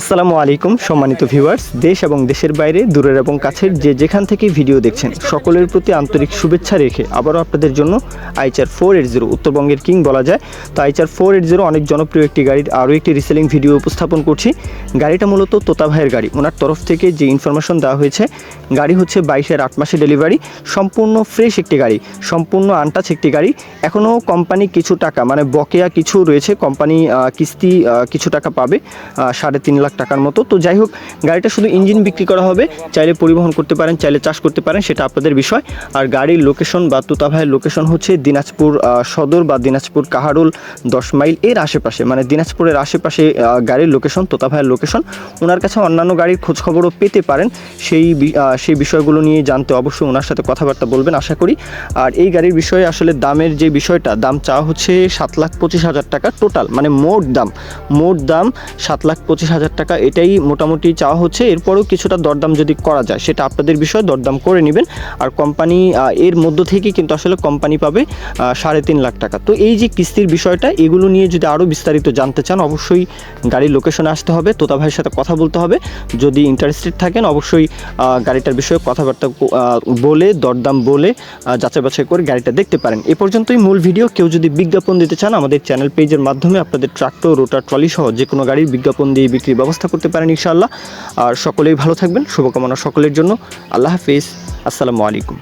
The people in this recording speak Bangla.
আসসালামু আলাইকুম, সম্মানিত ভিউয়ার্স। দেশ এবং দেশের বাইরে, দূরের এবং কাছের যে যেখান থেকে ভিডিও দেখছেন, সকলের প্রতি আন্তরিক শুভেচ্ছা রেখে আবারও আপনাদের জন্য আইচার ফোর এইট জিরো, উত্তরবঙ্গের কিং বলা যায়। তো আইচার ফোর এইট জিরো অনেক জনপ্রিয় একটি গাড়ির আরও একটি রিসেলিং ভিডিও উপস্থাপন করছি। গাড়িটা মূলত তোতা ভাইয়ের গাড়ি। ওনার তরফ থেকে যে ইনফরমেশন দেওয়া হয়েছে, গাড়ি হচ্ছে বাইশের আট মাসে ডেলিভারি সম্পূর্ণ ফ্রেশ একটি গাড়ি, সম্পূর্ণ আনটাচ একটি গাড়ি। এখনও কোম্পানি কিছু টাকা মানে বকেয়া কিছু রয়েছে কোম্পানি কিস্তি কিছু টাকা পাবে সাড়ে তিন লাখ টাকার মতো। তো যাই হোক, গাড়িটা শুধু ইঞ্জিন বিক্রি করা হবে। চাইলে পরিবহন করতে পারেন, চাইলে চাষ করতে পারেন, সেটা আপনাদের বিষয়। আর গাড়ির লোকেশন বা তুতাভাইয়ের লোকেশন হচ্ছে দিনাজপুর সদর বা দিনাজপুর কাহারুল দশ মাইল এর আশেপাশে। মানে দিনাজপুরের আশেপাশে গাড়ির লোকেশন তোতাভাইয়ের লোকেশন ওনার কাছে অন্যান্য গাড়ির খোঁজখবরও পেতে পারেন। সেই সেই বিষয়গুলো নিয়ে জানতে অবশ্যই ওনার সাথে কথাবার্তা বলবেন, আশা করি। আর এই গাড়ির বিষয়ে আসলে দামের যে বিষয়টা, দাম চাওয়া হচ্ছে সাত লাখ পঁচিশ হাজার টাকা টোটাল মানে মোট দাম। মোট দাম সাত লাখ পঁচিশ হাজার টাকা এটাই মোটামুটি চাওয়া হচ্ছে। এরপরেও কিছুটা দরদাম যদি করা যায়, সেটা আপনাদের বিষয় দরদাম করে নেবেন। আর কোম্পানি এর মধ্য থেকে কিন্তু আসলে কোম্পানি পাবে সাড়ে তিন লাখ টাকা। তো এই যে কিস্তির বিষয়টা, এগুলো নিয়ে যদি আরও বিস্তারিত জানতে চান, অবশ্যই গাড়ির লোকেশনে আসতে হবে। তোতা ভাইয়ের সাথে কথা বলতে হবে। যদি ইন্টারেস্টেড থাকেন, অবশ্যই গাড়িটার বিষয়ে কথাবার্তা বলে, দরদাম বলে যাচাই বাছাই করে গাড়িটা দেখতে পারেন। এ পর্যন্তই মূল ভিডিও কেউ যদি বিজ্ঞাপন দিতে চান, আমাদের চ্যানেল পেজের মাধ্যমে আপনাদের ট্রাক্টর, রোটার, ট্রলি সহ যে কোনো গাড়ির বিজ্ঞাপন দিয়ে বিক্রির ব্যবস্থা করতে পারেন ইনশাআল্লাহ। আর সকলেই ভালো থাকবেন। শুভকামনা সকলের জন্য। আল্লাহ হাফিজ। আসসালামু আলাইকুম।